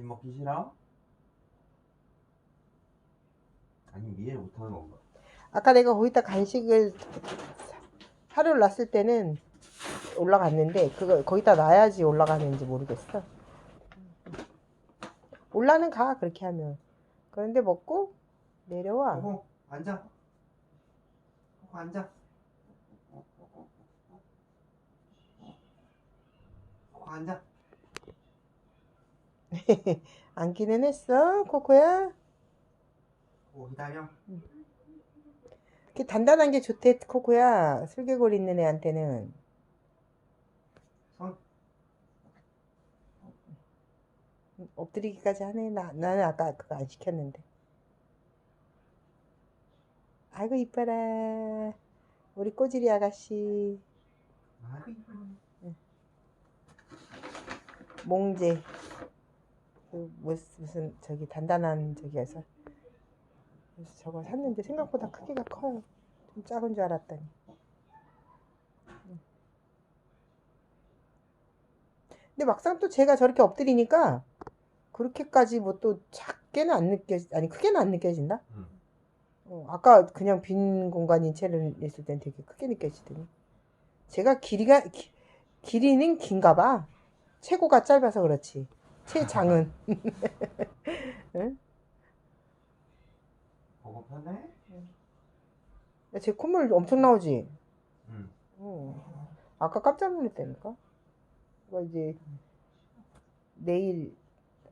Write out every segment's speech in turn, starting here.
간식 먹기 싫어? 아니 이해를 못하는 건가? 아까 내가 거기다 간식을 하루를 놨을 때는 올라갔는데 그거 거기다 놔야지 올라가는지 모르겠어. 올라는 가 그렇게 하면. 그런데 먹고 내려와. 어 앉아 어, 앉아 어, 앉아 앉기는 했어 코코야. 어 기다려 이렇게 단단한 게 좋대 코코야. 슬개골 있는 애한테는. 손 엎드리기까지 하네. 나, 나는 아까 그거 안 시켰는데. 아이고 이뻐라. 우리 꼬지리 아가씨. 아이고 몽제. 그 무슨, 저기 단단한 저기에서. 그래서 저거 샀는데 생각보다 크기가 커요. 좀 작은 줄 알았더니. 음. 근데 막상 또 제가 저렇게 엎드리니까 그렇게까지 뭐 또 작게는 안 느껴, 아니 크게는 안 느껴진다. 응. 어, 아까 그냥 빈 공간인 채를 있을 땐 되게 크게 느껴지더니 제가 길이가 기- 길이는 긴가 봐 체구가 짧아서 그렇지 체장은 응? 보고 편해? 야, 제 콧물 엄청 나오지 응 어. 아까 깜짝 놀랐다니까 이거 이제 내일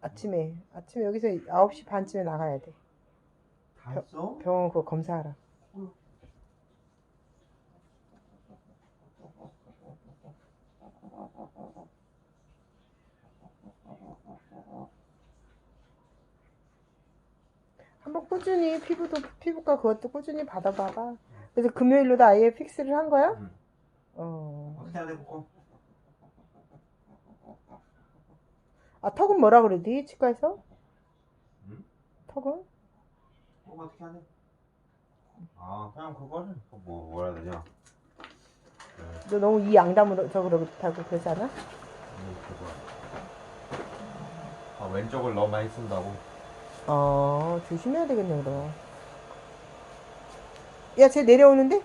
아침에 아침에 여기서 9시 반쯤에 나가야 돼 다 했어? 병원 그거 검사하라 한번 꾸준히 피부도 피부과 그것도 꾸준히 받아봐봐. 그래서 금요일로도 아예 픽스를 한 거야? 응 어. 돼 보고 아 턱은 뭐라 그러지 치과에서? 응? 턱은? 보고 어떻게 돼? 아 그냥 그거를 뭐 뭐라 해야 되냐 그, 너 너무 이 양담으로 저 그렇다고 그러잖아? 음, 그거 아 왼쪽을 너무 많이 쓴다고 어 조심해야 되겠네 그럼. 야쟤 내려오는데?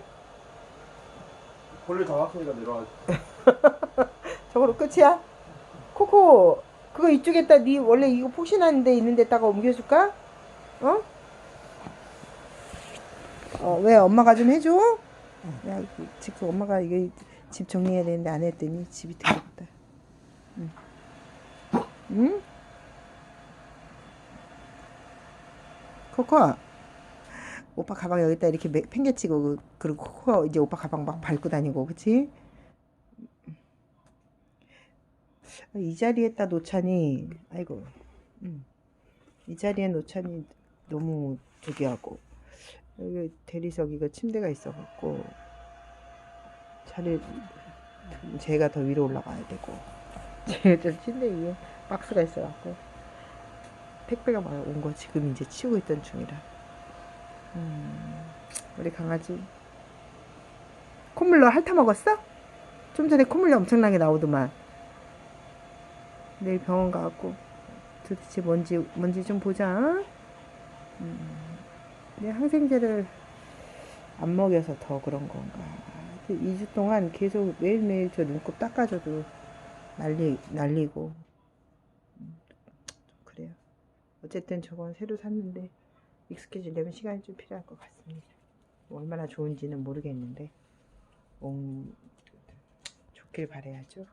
볼일 정확하니까 내려와 저거로 끝이야? 코코 그거 이쪽에다 네 원래 이거 폭신한 데 있는 데다가 옮겨줄까? 어? 어, 왜 엄마가 좀 해줘? 야, 그 지금 엄마가 이거 집 정리해야 되는데 안 했더니 집이 더럽다. 응? 응? 코코, 오빠 가방 여기다 이렇게 매- 팽개치고 그- 그리고 코코 이제 오빠 가방 막 밟고 다니고, 그치? 이 자리에다 놓자니, 아이고, 음. 이 자리에 놓자니 너무 저기 하고, 여기 대리석 이거 침대가 있어 갖고, 자리, 제가 더 위로 올라가야 되고, 제가 저 침대 위에 박스가 있어 갖고, 택배가 막온거 지금 이제 치우고 있던 중이라. 음, 우리 강아지. 콧물로 핥아 먹었어? 좀 전에 콧물이 엄청나게 나오더만. 내일 병원 가갖고 도대체 뭔지 뭔지 좀 보자. 음, 내 항생제를 안 먹여서 더 그런 건가. 2주 동안 계속 매일매일 저 눈곱 닦아줘도 날리 날리고 음, 좀 그래요. 어쨌든 저건 새로 샀는데 익숙해지려면 시간이 좀 필요할 것 같습니다. 뭐 얼마나 좋은지는 모르겠는데 음, 좋길 바래야죠.